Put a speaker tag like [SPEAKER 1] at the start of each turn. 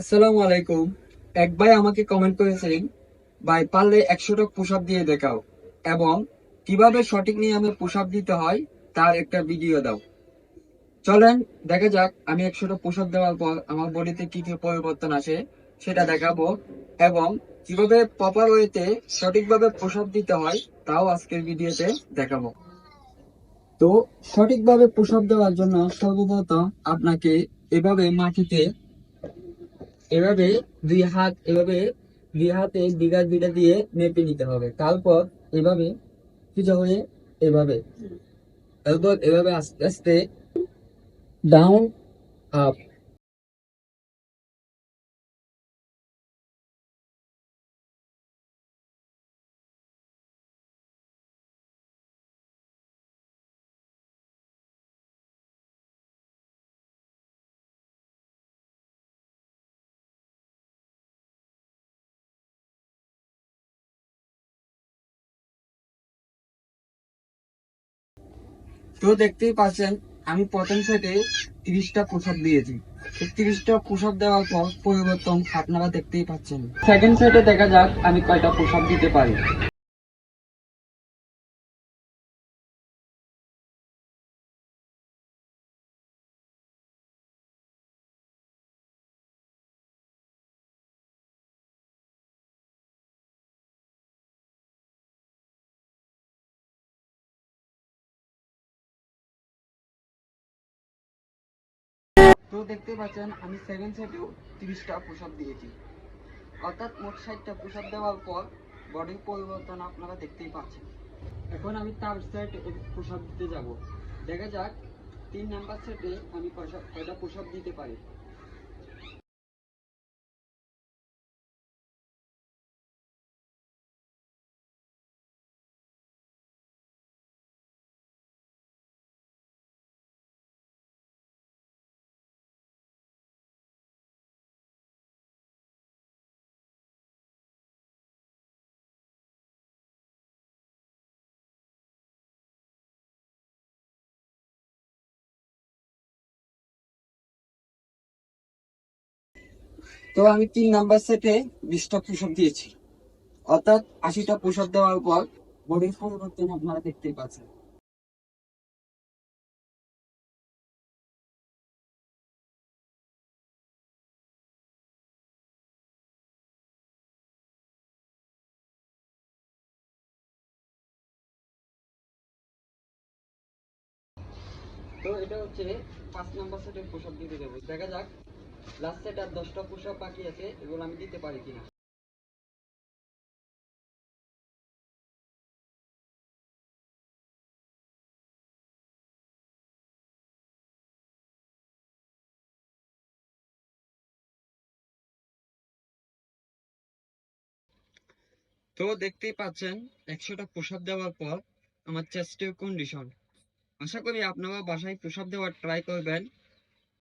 [SPEAKER 1] আসসালামু আলাইকুম। এক ভাই আমাকে কমেন্ট করেছিলেন ভাই, পারলে একশোটা দিয়ে দেখাও এবং কীভাবে সঠিক দিতে হয় তার একটা ভিডিও দাও। চলেন, দেখা যাক আমি একশোটা দেওয়ার পর আমার বডিতে কি কি পরিবর্তন সেটা দেখাবো এবং কীভাবে প্রপার ওয়েতে সঠিকভাবে পুশ দিতে হয় তাও আজকের ভিডিওতে দেখাবো। তো সঠিকভাবে পুশ দেওয়ার জন্য সর্বপ্রথম আপনাকে এভাবে মাটিতে এভাবে দুই হাত এভাবে দুই হাতে দিঘা দুইটা দিয়ে মেপে নিতে হবে। তারপর এভাবে কিছু হয়ে এভাবে। তারপর এভাবে আস্তে আস্তে ডাউন আপ তো দেখতেই পাচ্ছেন, আমি প্রথম সেটে তিরিশটা পোশাক দিয়েছি। তিরিশটা পোশাক দেওয়ার পর পরিবর্তন আপনারা দেখতেই পাচ্ছেন। সেকেন্ড সেটে দেখা যাক আমি কয়টা পোশাক দিতে পারি। দেখতে পাচ্ছেন, আমি সেকেন্ড সেটেও তিরিশটা আপ দিয়েছি। অর্থাৎ মোট ষাটটা পোশাক দেওয়ার পর বডির পরিবর্তন আপনারা দেখতেই পাচ্ছেন। এখন আমি থার্ড সেট পোশাক দিতে যাব। দেখা যাক, তিন নাম্বার সেটে আমি কয়টা পুশ আপ দিতে পারি। তো আমি তিন নাম্বার সেটে বিশটা পুষাপ দিয়েছি। অর্থাৎ আশিটা পুষাপ দেওয়ার পর বডির পরিবর্তন আপনারা দেখতেই পাচ্ছেন। তো এটা হচ্ছে পাঁচ নাম্বার সেটের পোশাক দিতে দেবো দেখা যাক লাস্ট সেট আর দশটা পুষাপ বাকি আছে, এগুলো আমি দিতে পারি কিনা? তো দেখতেই পাচ্ছেন, একশোটা পুষাপ দেওয়ার পর আমার চেস্টের কন্ডিশন আশা করি আপনারা বাসায় পুষাপ দেওয়ার ট্রাই করবেন।